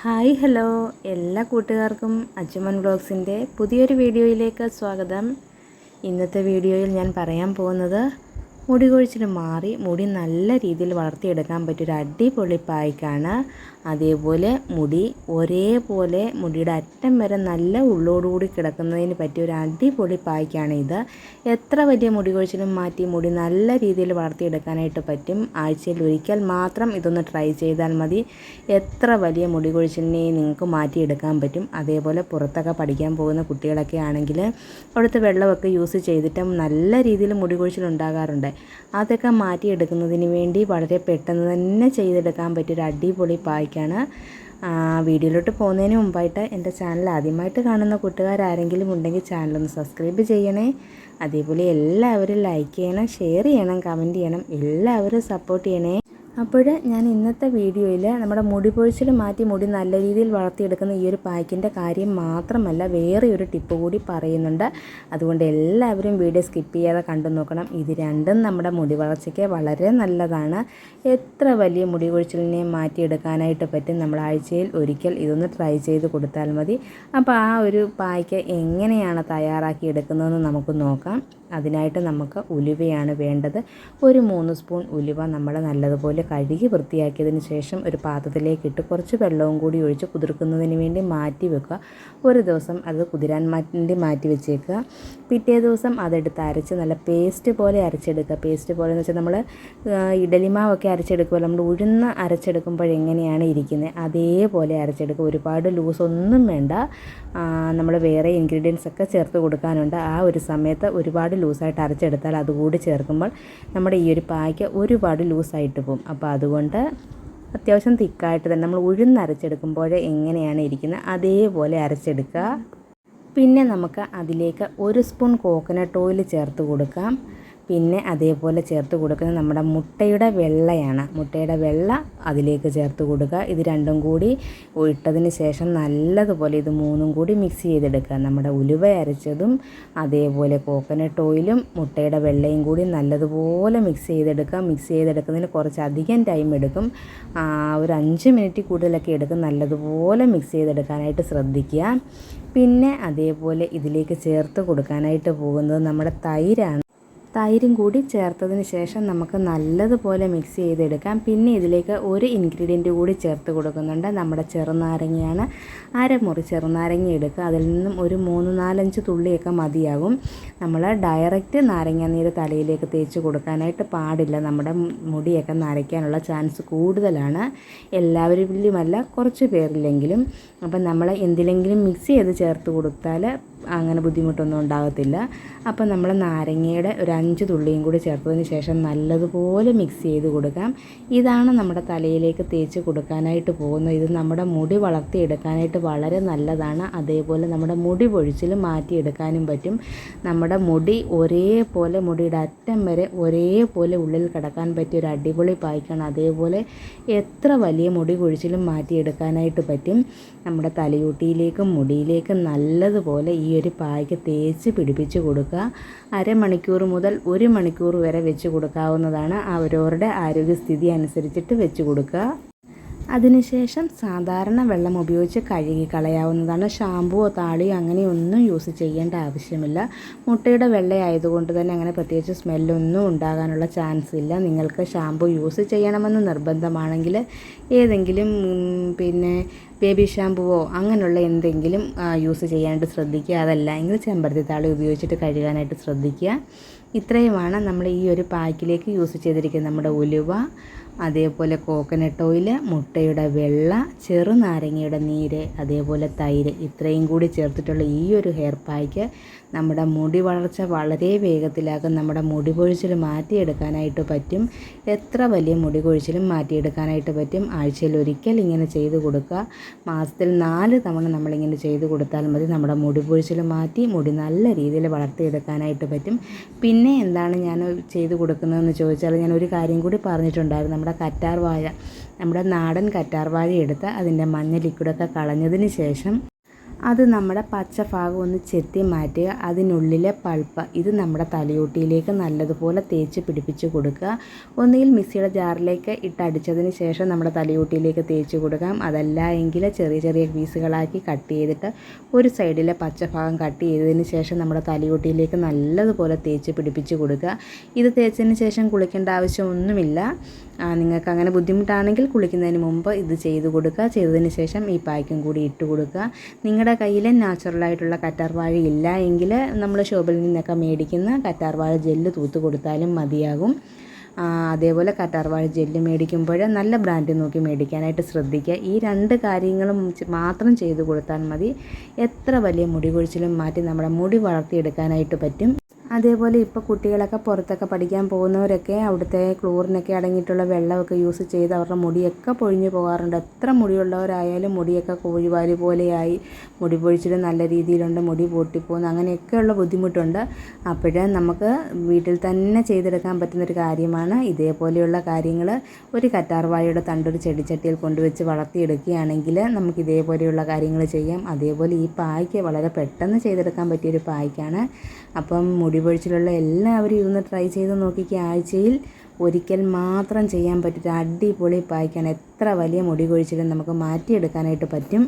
Hi hello. എല്ലാ കൂട്ടുകാർക്കും അച്ചുമൻ ബ്ലോഗ്സിന്റെ പുതിയൊരു വീഡിയോയിലേക്ക് സ്വാഗതം. ഇന്നത്തെ വീഡിയോയിൽ ഞാൻ പറയാൻ പോകുന്നത് മുടി കൊഴിച്ചിൽ മാറി മുടി നല്ല രീതിയിൽ വളർത്തിയെടുക്കാൻ പറ്റിയൊരു അടിപൊളി പായ്ക്കാണ്. അതേപോലെ മുടി ഒരേപോലെ മുടിയുടെ അറ്റം വരെ നല്ല ഉള്ളോടുകൂടി കിടക്കുന്നതിന് പറ്റിയ ഒരു അടിപൊളി പായ്ക്കാണ് ഇത്. എത്ര വലിയ മുടി കൊഴിച്ചിലും മാറ്റി മുടി നല്ല രീതിയിൽ വളർത്തിയെടുക്കാനായിട്ട് പറ്റും? ആഴ്ചയിൽ ഒരിക്കൽ മാത്രം ഇതൊന്ന് ട്രൈ ചെയ്താൽ മതി. എത്ര വലിയ മുടി കൊഴിച്ചിലിനെ നിങ്ങൾക്ക് മാറ്റിയെടുക്കാൻ പറ്റും? അതേപോലെ പുറത്തൊക്കെ പഠിക്കാൻ പോകുന്ന കുട്ടികളൊക്കെ ആണെങ്കിൽ അവിടുത്തെ വെള്ളമൊക്കെ യൂസ് ചെയ്തിട്ടും നല്ല രീതിയിൽ മുടി കൊഴിച്ചിൽ ഉണ്ടാകാറുണ്ട്. അതൊക്കെ മാറ്റിയെടുക്കുന്നതിന് വേണ്ടി വളരെ പെട്ടെന്ന് തന്നെ ചെയ്തെടുക്കാൻ പറ്റിയൊരു അടിപൊളി പായ്ക്കാണ്. വീഡിയോയിലോട്ട് പോകുന്നതിന് മുമ്പായിട്ട് എന്റെ ചാനൽ ആദ്യമായിട്ട് കാണുന്ന കൂട്ടുകാരാരെങ്കിലും ഉണ്ടെങ്കിൽ ചാനലൊന്ന് സബ്സ്ക്രൈബ് ചെയ്യണേ. അതേപോലെ എല്ലാവരും ലൈക്ക് ചെയ്യണം ഷെയർ ചെയ്യണം കമന്റ് ചെയ്യണം. എല്ലാവരും സപ്പോർട്ട് ചെയ്യണേ. അപ്പോൾ ഞാൻ ഇന്നത്തെ വീഡിയോയിൽ നമ്മുടെ മുടി പൊഴിച്ചിൽ മാറ്റി മുടി നല്ല രീതിയിൽ വളർത്തിയെടുക്കുന്ന ഈ ഒരു പാക്കിന്റെ കാര്യം മാത്രമല്ല വേറെ ഒരു ടിപ്പ് കൂടി പറയുന്നുണ്ട്. അതുകൊണ്ട് എല്ലാവരും വീഡിയോ സ്കിപ്പ് ചെയ്യാതെ കണ്ടു നോക്കണം. ഇത് രണ്ടും നമ്മുടെ മുടി വളർച്ചയ്ക്ക് വളരെ നല്ലതാണ്. എത്ര വലിയ മുടി പൊഴിച്ചിലിനെ മാറ്റിയെടുക്കാനായിട്ട് പറ്റും നമ്മൾ ആഴ്ചയിൽ ഒരിക്കൽ ഇതൊന്ന് ട്രൈ ചെയ്ത് കൊടുത്താൽ മതി. അപ്പോൾ ആ ഒരു പായ്ക്ക് എങ്ങനെയാണ് തയ്യാറാക്കി എടുക്കുന്നതെന്ന് നമുക്ക് നോക്കാം. അതിനായിട്ട് നമുക്ക് ഉലുവയാണ് വേണ്ടത്. ഒരു മൂന്ന് സ്പൂൺ ഉലുവ നമ്മൾ നല്ലതുപോലെ കഴുകി വൃത്തിയാക്കിയതിന് ശേഷം ഒരു പാത്രത്തിലേക്ക് ഇട്ട് കുറച്ച് വെള്ളവും കൂടി ഒഴിച്ച് കുതിർക്കുന്നതിന് വേണ്ടി മാറ്റി വെക്കുക. ഒരു ദിവസം അത് കുതിരാൻ വേണ്ടി മാറ്റി വെച്ചേക്കുക. പിറ്റേ ദിവസം അതെടുത്ത് അരച്ച് നല്ല പേസ്റ്റ് പോലെ അരച്ചെടുക്കുക. പേസ്റ്റ് പോലെ എന്ന് വെച്ചാൽ നമ്മൾ ഇഡലിമാവൊക്കെ അരച്ചെടുക്കുമ്പോൾ നമ്മൾ ഉഴുന്ന് അരച്ചെടുക്കുമ്പോൾ എങ്ങനെയാണ് ഇരിക്കുന്നത്? അതേപോലെ അരച്ചെടുക്കുക. ഒരുപാട് ലൂസ് ഒന്നും വേണ്ട. നമ്മൾ വേറെ ഇൻഗ്രീഡിയൻസ് ഒക്കെ ചേർത്ത് കൊടുക്കാനുണ്ട്. ആ ഒരു സമയത്ത് ഒരുപാട് ലൂസായിട്ട് അരച്ചെടുത്താൽ അതുകൂടി ചേർക്കുമ്പോൾ നമ്മുടെ ഈ ഒരു പായ്ക്ക് ഒരുപാട് ലൂസായിട്ട് പോകും. അപ്പോൾ അതുകൊണ്ട് അത്യാവശ്യം തിക്കായിട്ട് തന്നെ നമ്മൾ ഉഴുന്ന് അരച്ചെടുക്കുമ്പോൾ എങ്ങനെയാണ് ഇരിക്കുന്നത് അതേപോലെ അരച്ചെടുക്കുക. പിന്നെ നമുക്ക് അതിലേക്ക് ഒരു സ്പൂൺ കോക്കനട്ട് ഓയിൽ ചേർത്ത് കൊടുക്കാം. പിന്നെ അതേപോലെ ചേർത്ത് കൊടുക്കുന്നത് നമ്മുടെ മുട്ടയുടെ വെള്ളയാണ്. മുട്ടയുടെ വെള്ള അതിലേക്ക് ചേർത്ത് കൊടുക്കുക. ഇത് രണ്ടും കൂടി ഇട്ടതിന് ശേഷം നല്ലതുപോലെ ഇത് മൂന്നും കൂടി മിക്സ് ചെയ്തെടുക്കുക. നമ്മുടെ ഉലുവ അരച്ചതും അതേപോലെ കോക്കനട്ട് ഓയിലും മുട്ടയുടെ വെള്ളയും കൂടി നല്ലതുപോലെ മിക്സ് ചെയ്തെടുക്കുക. മിക്സ് ചെയ്തെടുക്കുന്നതിന് കുറച്ച് അധികം ടൈം എടുക്കും ഒരു അഞ്ച് മിനിറ്റ് കൂടുതലൊക്കെ എടുക്കും. നല്ലതുപോലെ മിക്സ് ചെയ്തെടുക്കാനായിട്ട് ശ്രദ്ധിക്കുക. പിന്നെ അതേപോലെ ഇതിലേക്ക് ചേർത്ത് കൊടുക്കാനായിട്ട് പോകുന്നത് നമ്മുടെ തൈരാണ്. തൈരും കൂടി ചേർത്തതിന് ശേഷം നമുക്ക് നല്ലതുപോലെ മിക്സ് ചെയ്തെടുക്കാം. പിന്നെ ഇതിലേക്ക് ഒരു ഇൻഗ്രീഡിയന്റ് കൂടി ചേർത്ത് കൊടുക്കുന്നുണ്ട്. നമ്മുടെ ചെറുനാരങ്ങയാണ്. അരമുറി ചെറുനാരങ്ങ എടുക്കുക. അതിൽ നിന്നും ഒരു മൂന്ന് നാലഞ്ച് തുള്ളിയൊക്കെ മതിയാകും. നമ്മൾ ഡയറക്റ്റ് നാരങ്ങ നീര് തലയിലേക്ക് തേച്ച് കൊടുക്കാനായിട്ട് പാടില്ല. നമ്മുടെ മുടിയൊക്കെ നരയ്ക്കാനുള്ള ചാൻസ് കൂടുതലാണ്. എല്ലാവരിലുമല്ല കുറച്ച് പേരില്ലെങ്കിലും. അപ്പം നമ്മൾ എന്തിലെങ്കിലും മിക്സ് ചെയ്ത് ചേർത്ത് കൊടുത്താൽ അങ്ങനെ ബുദ്ധിമുട്ടൊന്നും ഉണ്ടാകത്തില്ല. അപ്പം നമ്മൾ നാരങ്ങയുടെ ഒരു അഞ്ച് തുള്ളിയും കൂടി ചേർത്തതിന് ശേഷം നല്ലതുപോലെ മിക്സ് ചെയ്ത് കൊടുക്കാം. ഇതാണ് നമ്മുടെ തലയിലേക്ക് തേച്ച് കൊടുക്കാനായിട്ട് പോകുന്നത്. ഇത് നമ്മുടെ മുടി വളർത്തിയെടുക്കാനായിട്ട് വളരെ നല്ലതാണ്. അതേപോലെ നമ്മുടെ മുടി പൊഴിച്ചിൽ മാറ്റിയെടുക്കാനും പറ്റും. നമ്മുടെ മുടി ഒരേപോലെ മുടിയുടെ അറ്റം വരെ ഒരേപോലെ ഉള്ളിൽ കിടക്കാൻ പറ്റിയ ഒരു അടിപൊളി പായ്ക്കാണ്. അതേപോലെ എത്ര വലിയ മുടി കൊഴിച്ചിലും മാറ്റിയെടുക്കാനായിട്ട് പറ്റും. നമ്മുടെ തലയൂട്ടിയിലേക്കും മുടിയിലേക്കും നല്ലതുപോലെ ഈ ഒരു പായ്ക്ക് തേച്ച് പിടിപ്പിച്ച് കൊടുക്കുക. അരമണിക്കൂർ മുതൽ ഒരു മണിക്കൂർ വരെ വെച്ച് കൊടുക്കാവുന്നതാണ് അവരവരുടെ ആരോഗ്യസ്ഥിതി അനുസരിച്ചിട്ട് വെച്ച് കൊടുക്കുക. അതിനുശേഷം സാധാരണ വെള്ളം ഉപയോഗിച്ച് കഴുകി കളയാവുന്നതാണ്. ഷാമ്പുവോ താളിയോ അങ്ങനെയൊന്നും യൂസ് ചെയ്യേണ്ട ആവശ്യമില്ല. മുട്ടയുടെ വെള്ളയായതുകൊണ്ട് തന്നെ അങ്ങനെ പ്രത്യേകിച്ച് സ്മെല്ലൊന്നും ഉണ്ടാകാനുള്ള ചാൻസ് ഇല്ല. നിങ്ങൾക്ക് ഷാമ്പു യൂസ് ചെയ്യണമെന്ന് നിർബന്ധമാണെങ്കിൽ ഏതെങ്കിലും പിന്നെ ബേബി ഷാമ്പുവോ അങ്ങനെയുള്ള എന്തെങ്കിലും യൂസ് ചെയ്യാനായിട്ട് ശ്രദ്ധിക്കുക. അതല്ല എങ്കിൽ ചെമ്പരത്തി താളി ഉപയോഗിച്ചിട്ട് കഴുകാനായിട്ട് ശ്രദ്ധിക്കുക. ഇത്രയുമാണ് നമ്മൾ ഈ ഒരു പാക്കിലേക്ക് യൂസ് ചെയ്തിരിക്കുന്നത്. നമ്മുടെ ഉലുവ അതേപോലെ കോക്കനട്ട് ഓയിൽ മുട്ടയുടെ വെള്ള ചെറുനാരങ്ങയുടെ നീര് അതേപോലെ തൈര് ഇത്രയും കൂടി ചേർത്തിട്ടുള്ള ഈ ഒരു ഹെയർ പാക്ക് നമ്മുടെ മുടി വളർച്ച വളരെ വേഗത്തിലാക്കും. നമ്മുടെ മുടി കൊഴിച്ചിൽ മാറ്റിയെടുക്കാനായിട്ട് പറ്റും. എത്ര വലിയ മുടി കൊഴിച്ചിലും മാറ്റിയെടുക്കാനായിട്ട് പറ്റും. ആഴ്ചയിൽ ഒരിക്കൽ ഇങ്ങനെ ചെയ്ത് കൊടുക്കുക. മാസത്തിൽ നാല് തവണ നമ്മളിങ്ങനെ ചെയ്ത് കൊടുത്താൽ മതി. നമ്മുടെ മുടി പൊഴിച്ചിൽ മാറ്റി മുടി നല്ല രീതിയിൽ വളർത്തിയെടുക്കാനായിട്ട് പറ്റും. പിന്നെ എന്താണ് ഞാൻ ചെയ്ത് കൊടുക്കുന്നതെന്ന് ചോദിച്ചാൽ ഞാൻ ഒരു കാര്യം കൂടി പറഞ്ഞിട്ടുണ്ടായിരുന്നു. നമ്മുടെ കറ്റാർ വാഴ നമ്മുടെ നാടൻ കറ്റാർ വാഴ എടുത്ത് അതിന്റെ മഞ്ഞ ലിക്വിഡൊക്കെ കളഞ്ഞതിന് ശേഷം അത് നമ്മുടെ പച്ച ഭാഗം ഒന്ന് ചെത്തി മാറ്റുക. അതിനുള്ളിലെ പൾപ്പ് ഇത് നമ്മുടെ തലയോട്ടിയിലേക്ക് നല്ലതുപോലെ തേച്ച് പിടിപ്പിച്ച് കൊടുക്കുക. ഒന്നുകിൽ മിക്സിയുടെ ജാറിലേക്ക് ഇട്ടടിച്ചതിന് ശേഷം നമ്മുടെ തലയോട്ടിയിലേക്ക് തേച്ച് കൊടുക്കാം. അതല്ല എങ്കിൽ ചെറിയ ചെറിയ പീസുകളാക്കി കട്ട് ചെയ്തിട്ട് ഒരു സൈഡിലെ പച്ച ഭാഗം കട്ട് ചെയ്തതിന് ശേഷം നമ്മുടെ തലയോട്ടിയിലേക്ക് നല്ലതുപോലെ തേച്ച് പിടിപ്പിച്ച് കൊടുക്കുക. ഇത് തേച്ചതിന് ശേഷം കുളിക്കേണ്ട ആവശ്യമൊന്നുമില്ല. നിങ്ങൾക്ക് അങ്ങനെ ബുദ്ധിമുട്ടാണെങ്കിൽ കുളിക്കുന്നതിന് മുമ്പ് ഇത് ചെയ്ത് കൊടുക്കുക. ചെയ്തതിന് ശേഷം ഈ പായ്ക്കും കൂടി ഇട്ട് കൊടുക്കുക. നിങ്ങളുടെ കയ്യിൽ നാച്ചുറലായിട്ടുള്ള കറ്റാർവാഴ ഇല്ല എങ്കിൽ നമ്മൾ ഷോപ്പിൽ നിന്നൊക്കെ മേടിക്കുന്ന കറ്റാർവാഴ ജെല്ല് തൂത്ത് കൊടുത്താലും മതിയാകും. അതേപോലെ കറ്റാർവാഴ ജെല്ല് മേടിക്കുമ്പോൾ നല്ല ബ്രാൻഡ് നോക്കി മേടിക്കാനായിട്ട് ശ്രദ്ധിക്കുക. ഈ രണ്ട് കാര്യങ്ങളും മാത്രം ചെയ്തു കൊടുത്താൽ മതി. എത്ര വലിയ മുടി കൊഴിച്ചിലും മാറ്റി നമ്മുടെ മുടി വളർത്തിയെടുക്കാനായിട്ട് പറ്റും. അതേപോലെ ഇപ്പോൾ കുട്ടികളൊക്കെ പുറത്തൊക്കെ പഠിക്കാൻ പോകുന്നവരൊക്കെ അവിടുത്തെ ക്ലോറിനൊക്കെ അടങ്ങിയിട്ടുള്ള വെള്ളമൊക്കെ യൂസ് ചെയ്ത് അവരുടെ മുടിയൊക്കെ പൊഴിഞ്ഞു പോകാറുണ്ട്. എത്ര മുടിയുള്ളവരായാലും മുടിയൊക്കെ കോഴിവാരി പോലെയായി മുടി പൊഴിച്ചിട്ട് നല്ല രീതിയിലുണ്ട് മുടി പൊട്ടിപ്പോകുന്നു അങ്ങനെയൊക്കെയുള്ള ബുദ്ധിമുട്ടുണ്ട്. അപ്പോഴേ നമുക്ക് വീട്ടിൽ തന്നെ ചെയ്തെടുക്കാൻ പറ്റുന്നൊരു കാര്യമാണ് ഇതേപോലെയുള്ള കാര്യങ്ങൾ ഒരു കറ്റാർവാഴയുടെ തണ്ടൊരു ചെടിച്ചട്ടിയിൽ കൊണ്ടുവച്ച് വളർത്തിയെടുക്കുകയാണെങ്കിൽ നമുക്ക് ഇതേപോലെയുള്ള കാര്യങ്ങൾ ചെയ്യാം. അതേപോലെ ഈ പായ്ക്ക് വളരെ പെട്ടെന്ന് ചെയ്തെടുക്കാൻ പറ്റിയൊരു പായ്ക്കാണ്. അപ്പം മുടി പൊഴിച്ചിലുള്ള എല്ലാവരും ഇതൊന്ന് ട്രൈ ചെയ്ത് നോക്കിക്കുക ആഴ്ചയിൽ ഒരിക്കൽ മാത്രം ചെയ്യാൻ പറ്റിയ അടിപൊളി പായ്ക്കാണ്. എത്ര വലിയ മുടി കൊഴിച്ചിലും നമുക്ക് മാറ്റിയെടുക്കാനായിട്ട് പറ്റും.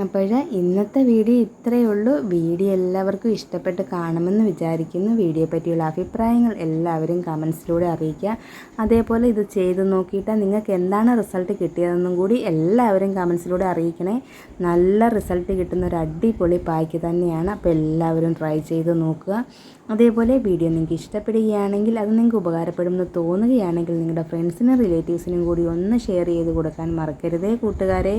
അപ്പോൾ ഇന്നത്തെ വീഡിയോ ഇത്രയേ ഉള്ളൂ. വീഡിയോ എല്ലാവർക്കും ഇഷ്ടപ്പെട്ട് കാണുമെന്ന് വിചാരിക്കുന്നു. വീഡിയോ പറ്റിയുള്ള അഭിപ്രായങ്ങൾ എല്ലാവരും കമൻസിലൂടെ അറിയിക്കുക. അതേപോലെ ഇത് ചെയ്ത് നോക്കിയിട്ട് നിങ്ങൾക്ക് എന്താണ് റിസൾട്ട് കിട്ടിയതെന്നും കൂടി എല്ലാവരും കമൻസിലൂടെ അറിയിക്കണേ. നല്ല റിസൾട്ട് കിട്ടുന്ന ഒരു അടിപൊളി പായ്ക്ക് തന്നെയാണ്. അപ്പോൾ എല്ലാവരും ട്രൈ ചെയ്ത് നോക്കുക. അതേപോലെ വീഡിയോ നിങ്ങൾക്ക് ഇഷ്ടപ്പെടുകയാണെങ്കിൽ അത് നിങ്ങൾക്ക് ഉപകാരപ്പെടുമെന്ന് തോന്നുകയാണെങ്കിൽ നിങ്ങളുടെ ഫ്രണ്ട്സിനും റിലേറ്റീവ്സിനും കൂടി ഒന്ന് ഷെയർ ചെയ്ത് കൊടുക്കാൻ മറക്കരുതേ കൂട്ടുകാരെ.